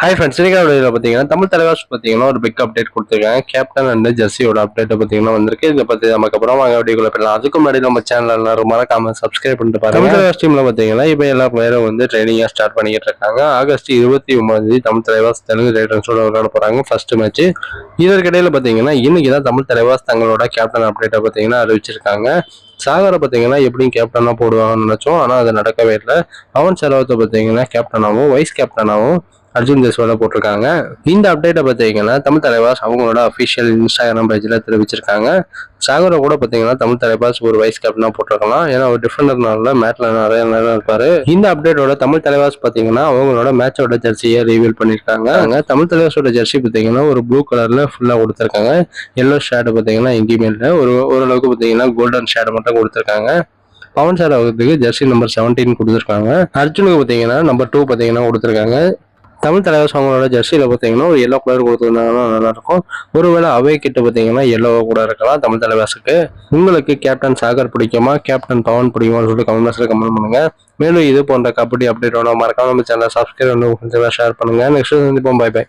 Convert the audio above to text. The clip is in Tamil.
ஹாய் ஃப்ரெண்ட்ஸ் இன்னைக்கு வீடியோவில் பார்த்தீங்கன்னா தமிழ் தலைவாஸ் பார்த்தீங்கன்னா ஒரு பிக் அப்டேட் கொடுத்துருக்காங்க. கேப்டன் அண்ட் ஜெர்சியோட அப்டேட் பார்த்தீங்கன்னா வந்திருக்கு. இதை பற்றி நமக்கு அப்புறம் வாங்க வீடியோக்குள்ள போயிடலாம். அதுக்கு முன்னாடி நம்ம சேனல் எல்லாரும் மறக்காம சப்ஸ்கிரைப் பண்ணிட்டு பாருங்க. தமிழ் தலைவாஸ் டீமில் பார்த்தீங்கன்னா இப்போ எல்லா பிளேயரும் வந்து ட்ரைனிங்காக ஸ்டார்ட் பண்ணிக்கிட்டு இருக்காங்க. ஆகஸ்ட் இருபத்தி ஒன்பது தேதி தமிழ் தலைவாஸ் தெலுங்கு ரைடர்ஸோட விளையாட போகிறாங்க ஃபர்ஸ்ட் மேட்ச் இதற்கிடையில் பார்த்தீங்கன்னா இன்னைக்கு தான் தமிழ் தலைவாஸ் தங்களோட கேப்டன் அப்டேட்டை பார்த்தீங்கன்னா அறிவிச்சிருக்காங்க. சாகரை பார்த்தீங்கன்னா எப்படியும் கேப்டனாக போடுவாங்கன்னு நினச்சோம். ஆனால் அது நடக்கவே இல்லை. அவன் செலவத்தை பார்த்தீங்கன்னா கேப்டனாகவும் வைஸ் கேப்டனாகவும் அர்ஜுன் ஜெஸ்வால போட்டிருக்காங்க. இந்த அப்டேட்டை பார்த்தீங்கன்னா தமிழ் தலைவாஸ் அவங்களோட அஃபிஷியல் இன்ஸ்டாகிராம் பேஜில் தெரிவிச்சிருக்காங்க. சாகரை கூட பார்த்தீங்கன்னா தமிழ் தலைவாஸ் ஒரு வைஸ் கேப்டனாக போட்டிருக்கலாம். ஏன்னா அவர் டிஃபெண்டர்னால மேட்ல நிறைய நேரம் இருப்பார். இந்த அப்டேட்டோட தமிழ் தலைவாஸ் பார்த்தீங்கன்னா அவங்களோட மேட்சோட ஜெர்சியை ரிவீல் பண்ணியிருக்காங்க. அங்கே தமிழ் தலைவாஸோட ஜெர்சி பார்த்தீங்கன்னா ஒரு ப்ளூ கலரில் ஃபுல்லாக கொடுத்துருக்காங்க. எல்லோ ஷேடு பார்த்தீங்கன்னா எங்கேயுமே இல்லை. ஒரு ஓரளவுக்கு பார்த்தீங்கன்னா கோல்டன் ஷேடு மட்டும் கொடுத்துருக்காங்க. பவன் சார் அவருக்கு ஜெர்சி நம்பர் செவன்டீன் கொடுத்துருக்காங்க. அர்ஜுனுக்கு பார்த்தீங்கன்னா நம்பர் டூ பார்த்தீங்கன்னா கொடுத்துருக்காங்க. தமிழ் தலைவர் அவங்களோட ஜெர்சியில் பார்த்தீங்கன்னா ஒரு எல்லோ கலர் கொடுத்துருந்தாங்கன்னா நல்லாயிருக்கும். ஒருவேளை அவை கிட்ட பார்த்தீங்கன்னா எல்லோவா கூட இருக்கலாம் தமிழ் தலைவாசுக்கு உங்களுக்கு கேப்டன் சாகர் பிடிக்குமா? கேப்டன் பவன் பிடிக்குமான்னு சொல்லிட்டு கமெண்ட் பாக்ஸில் கமெண்ட் பண்ணுங்கள் மேலும் இது போன்ற கபடி அப்டேட்டோட மறக்காம நம்ம சேனலை சப்ஸ்கிரைப் பண்ணி ஷேர் பண்ணுங்க. நெக்ஸ்ட் சந்திப்போம். By by